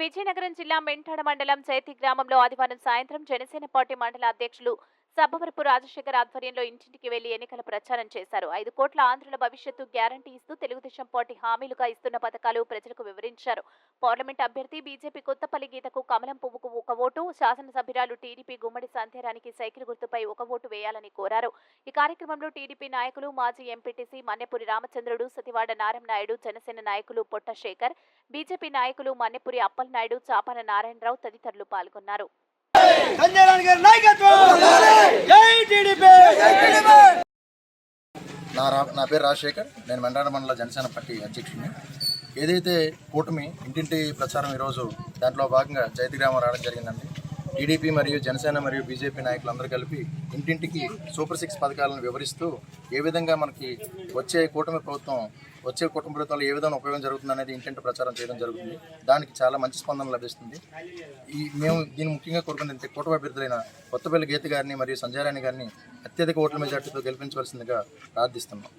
విజయనగరం జిల్లా మెంటాడ మండలం చైతి గ్రామంలో ఆదివారం సాయంత్రం జనసేన పార్టీ మండల అధ్యక్షులు సబ్బవరపు రాజశేఖర్ ఆధ్వర్యంలో ఇంటింటికి వెళ్ళి ఎన్నికల ప్రచారం చేశారు. ఐదు కోట్ల ఆంధ్రుల భవిష్యత్తు గ్యారంటీ ఇస్తూ తెలుగుదేశం పార్టీ హామీలుగా ఇస్తున్న పథకాలు ప్రజలకు వివరించారు. పార్లమెంట్ అభ్యర్థి బీజేపీ కొత్తపల్లి గీతకు కమలం పువ్వుకు ఒక ఓటు శాసనసభ్యురాలు టీడీపీ గుమ్మడి సంధ్యారానికి సైకిల్ గుర్తుపై ఒక ఓటు వేయాలని కోరారు. ఈ కార్యక్రమంలో టీడీపీ నాయకులు మాజీ ఎంపీటీసీ మన్నెపూరి రామచంద్రుడు సతివాడ నారాయణనాయుడు జనసేన నాయకులు పొట్ట శేఖర్ బీజేపీ నాయకులు మన్నెపూరి అప్పలనాయుడు చాపన నారాయణరావు తదితరులు పాల్గొన్నారు. నా నా పేరు రాజశేఖర్. నేను మెండాడ మండల జనసేన పార్టీ అధ్యక్షుడిని. ఏదైతే కూటమి ఇంటింటి ప్రచారం ఈరోజు దాంట్లో భాగంగా చైతి గ్రామం రావడం జరిగిందండి. టీడీపీ మరియు జనసేన మరియు బీజేపీ నాయకులందరూ కలిపి ఇంటింటికి సూపర్ సిక్స్ పథకాలను వివరిస్తూ ఏ విధంగా మనకి వచ్చే కూటమి ప్రభుత్వం వచ్చే కుటుంబ ప్రభుత్వంలో ఏ విధంగా ఉపయోగం జరుగుతుంది అనేది ఇంటింటి ప్రచారం చేయడం జరుగుతుంది. దానికి చాలా మంచి స్పందన లభిస్తుంది. ఈ మేము దీన్ని ముఖ్యంగా కోరుకున్నది కూటమి అభ్యర్థులైన కొత్తపల్లి గీత గారిని మరియు సంజయరాణి గారిని అత్యధిక ఓట్ల మెజార్టీతో గెలిపించవలసిందిగా ప్రార్థిస్తున్నాం.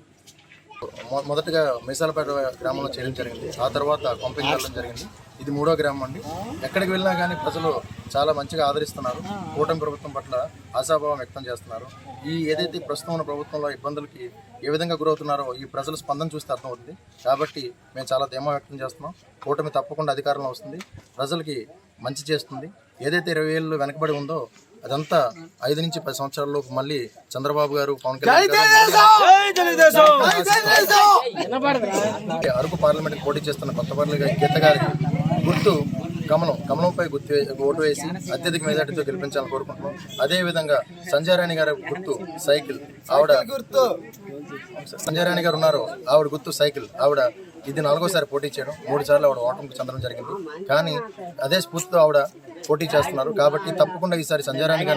మొదటగా మీసాలపేట గ్రామంలో చేయడం జరిగింది. ఆ తర్వాత పంపించడం జరిగింది. ఇది మూడో గ్రామం అండి. ఎక్కడికి వెళ్ళినా కానీ ప్రజలు చాలా మంచిగా ఆదరిస్తున్నారు. కూటమి ప్రభుత్వం పట్ల ఆశాభావం వ్యక్తం చేస్తున్నారు. ఈ ఏదైతే ప్రస్తుతం ఉన్న ప్రభుత్వంలో ఇబ్బందులకి ఏ విధంగా గురవుతున్నారో ఈ ప్రజల స్పందన చూస్తే అర్థమవుతుంది. కాబట్టి మేము చాలా ధీమా వ్యక్తం చేస్తున్నాం. కూటమి తప్పకుండా అధికారంలో వస్తుంది. ప్రజలకి మంచి చేస్తుంది. ఏదైతే ఇరవై ఏళ్ళు వెనకబడి ఉందో అదంతా ఐదు నుంచి పది సంవత్సరాల్లో మళ్ళీ చంద్రబాబు గారు పవన్ కళ్యాణ్ గారు అరకు పార్లమెంట్ పోటీ చేస్తున్న కొత్తపల్లి గీత గారికి గుర్తు గమనం గమనంపై గుర్తు ఓటు వేసి అత్యధిక మెజార్టీతో గెలిపించాలని కోరుకుంటున్నాం. అదే విధంగా సంజయ్ రాణి గారి గుర్తు సైకిల్ ఆవిడ గుర్తు. సంజయ్ రాణి గారు ఉన్నారు ఆవిడ గుర్తు సైకిల్ ఆవిడ ఇది నాలుగోసారి పోటీ చేయడం మూడు సార్లు ఆవిడ ఓటమికి చెందడం జరిగింది. కానీ అదే స్ఫూర్తితో ఆవిడ పోటీ చేస్తున్నారు. కాబట్టి తప్పకుండా ఈసారి సంజయ్ రాణి గారిని